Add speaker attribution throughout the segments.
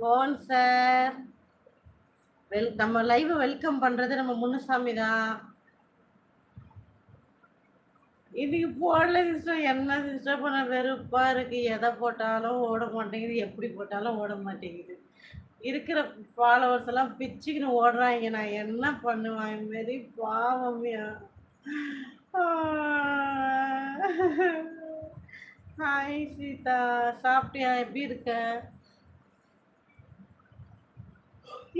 Speaker 1: Cone sir. Well நம்ம live welcome பண்றது நம்ம முன்னுசாமி தான். இன்னைக்கு போடல சிஸ்டர் என்ன சிஸ்டர் பண்ண வெறுப்பா இருக்கு. எதை போட்டாலும் ஓட மாட்டேங்குது. எப்படி போட்டாலும் ஓட மாட்டேங்குது. இருக்கிற ஃபாலோவர்ஸ் எல்லாம் பிச்சுக்கின்னு ஓடுறாங்க. நான் என்ன பண்ணுவேன்? மாரி பாவம்யா ஹாய் சீதா. சாப்பிட்டியா? எப்படி இருக்க?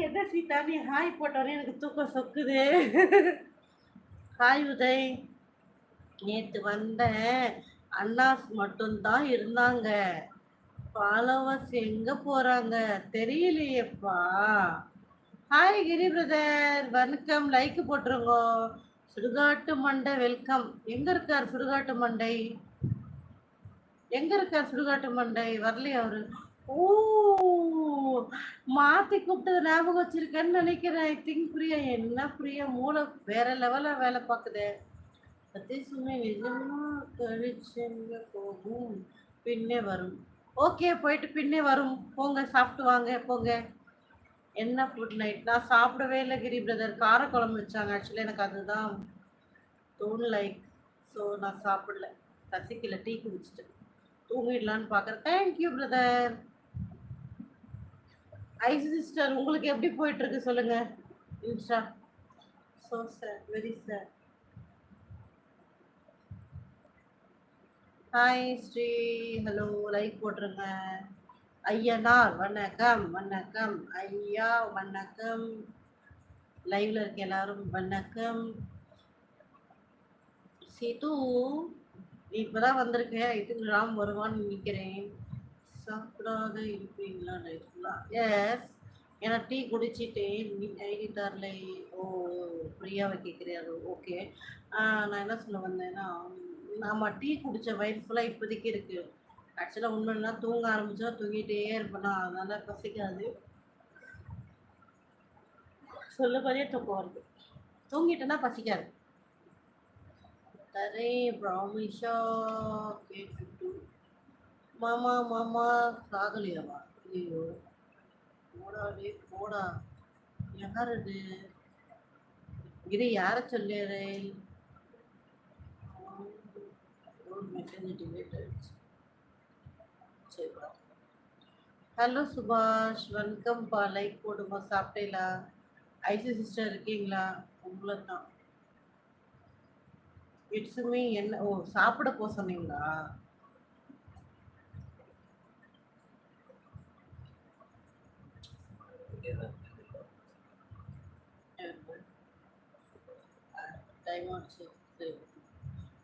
Speaker 1: என்ன சீதா நீ ஹாய் போட்டோன்னே எனக்கு தூக்கம் சொக்குது. ஹாய் உதய். நேற்று வந்தேன் அண்ணாஸ் மட்டும்தான் இருந்தாங்க. ஃபாலோவர்ஸ் எங்கே போகிறாங்க தெரியலையேப்பா. Hi Giri brother. வணக்கம். லைக் போட்டுருங்க. சுடுகாட்டு மண்டை வெல்கம். எங்கே இருக்கார் சுடுகாட்டு மண்டை? எங்கே இருக்கார் சுடுகாட்டு மண்டை? வரலையே அவரு? ஓ மாத்தி கூப்பிட்டது ஞாபகம் வச்சிருக்கேன்னு நினைக்கிறேன். ஐ திங்க் பிரியா என்ன பிரியா மூளை வேற லெவல்ல வேலை பார்க்குதே. அதே சமயம் நிஜமா கழிச்சுங்க போகும். பின்னே வரும். ஓகே போயிட்டு பின்னே வரும். போங்க சாப்பிட்டு வாங்க போங்க. என்ன ஃபுட் நைட் நான் சாப்பிடவே இல்லை கிரி பிரதர் காரக்குழம்பு வச்சாங்க. ஆக்சுவலி எனக்கு அதுதான் தோணு லைக் ஸோ நான் சாப்பிடல. பசிக்கல டீ குடிச்சிட்டு தூங்கிடலான்னு பார்க்குறேன். தேங்க்யூ பிரதர் ஐஸ் சிஸ்டர் உங்களுக்கு எப்படி போயிட்டு இருக்கு சொல்லுங்க. Insta. So sir very sir hi Sri. Hello like போட்டுருங்க. ஐயனார் வணக்கம் வணக்கம். ஐயா வணக்கம். லைவ்ல இருக்க எல்லாரும் வணக்கம். சீது இப்பதான் வந்திருக்க. இதுக்கு ராம் வருவான்னு நினைக்கிறேன். சாப்பிடாத இருப்பீங்களா லைஃப்ல எஸ் ஏன்னா டீ குடிச்சிட்டேன் நீ ஐடி தரல ஓ ஃப்ரீயாவை கேட்குறியாரு ஓகே நான் என்ன சொல்ல வந்தேன்னா நாம டீ குடித்த வயிறு ஃபுல்லாக இப்போதைக்கு இருக்கு. ஆக்சுவலாக உண்மைன்னா தூங்க ஆரம்பிச்சா தூங்கிட்டே இருப்பேனா? அதனால பசிக்காது. சொல்ல போதே தூக்கம் வருது. தூங்கிட்டேன்னா பசிக்காது. தரே ப்ராமிஷா கேட்டு மாமா மாமா சாகலையாவா? ஐயோ போடாடே போடா. யார் இது இது யாரை சொல்லியாரு ஹலோ சுபாஷ். வணக்கம்ப்பா லைக் போடுமா சாப்பிட்டீங்களா? ஐசி சிஸ்டர் இருக்கீங்களா? உங்களை தான் இட்ஸுமே என்ன? ஓ சாப்பிட போக சொன்னீங்களா?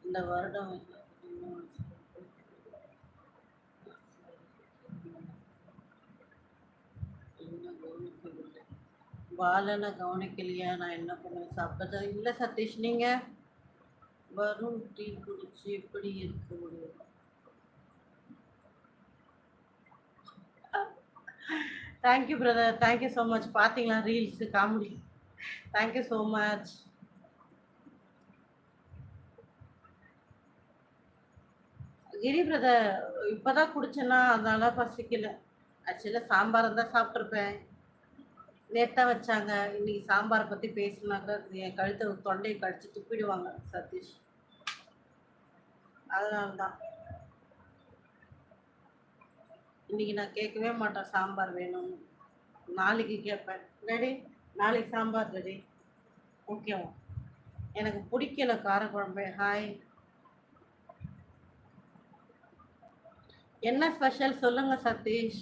Speaker 1: இந்த வருடம் பாலனை கவனிக்கலையா நான் என்ன பண்ணுவேன் சாப்பிட்டது இல்லை சதீஷ் நீங்க வரும் டீ குடிச்சு எப்படி இருக்க முடியும் thank you brother thank you so much பார்த்தீங்களா reels comedy thank you so much Giri brother இப்போதான் குடிச்சேன்னா அதனால பசிக்கல. ஆக்சுவலாக சாம்பார் தான் சாப்பிட்ருப்பேன் லேட்டாக வச்சாங்க. இன்னைக்கு சாம்பாரை பற்றி பேசினாக்க என் கழுத்தை தொண்டையை கடிச்சு துப்பிடுவாங்க சதீஷ். அதனால தான் இன்னைக்கு நான் கேட்கவே மாட்டேன் சாம்பார் வேணும்னு. நாளைக்கு கேட்பேன். ரெடி நாளைக்கு சாம்பார் ரெடி ஓகேவா எனக்கு பிடிக்கல காரக்குழம்பு. ஹாய் என்ன ஸ்பெஷல் சொல்லுங்க சதீஷ்?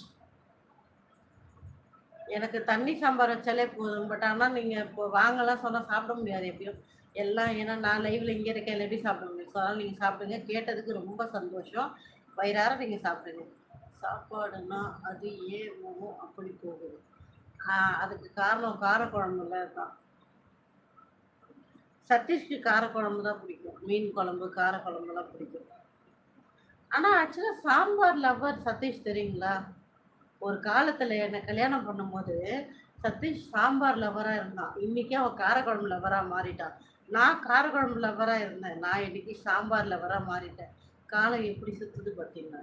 Speaker 1: எனக்கு தண்ணி சாம்பார் வச்சாலே போதும். பட் ஆனால் நீங்கள் இப்போ வாங்கலாம் சொன்னால் சாப்பிட முடியாது எப்படியும். எல்லாம் ஏன்னா நான் லைவ்ல இங்கே இருக்கேன். எப்படி சாப்பிட முடியும்? ஸோ அதனால் நீங்கள் சாப்பிடுங்க. கேட்டதுக்கு ரொம்ப சந்தோஷம். வயிறார நீங்கள் சாப்பிடுங்க. சாப்பாடுனா அது ஏன் போகும் அப்படி போகுது. அதுக்கு காரணம் காரக்குழம்புல தான் சதீஷ்க்கு காரக்குழம்பு தான் பிடிக்கும். மீன் குழம்பு காரக்குழம்புலாம் பிடிக்கும். ஆனால் ஆக்சுவலாக சாம்பார் லவ்வர் சதீஷ் தெரியுங்களா? ஒரு காலத்தில் என்னை கல்யாணம் பண்ணும்போது சதீஷ் சாம்பார் லவராக இருந்தான். இன்னைக்கு அவன் காரக்குழம்பு லவராக மாறிட்டான். நான் காரக்குழம்பு லவராக இருந்தேன். நான் இன்னைக்கு சாம்பார் லவராக மாறிட்டேன். காலம் எப்படி சுத்துது பார்த்தீங்கன்னா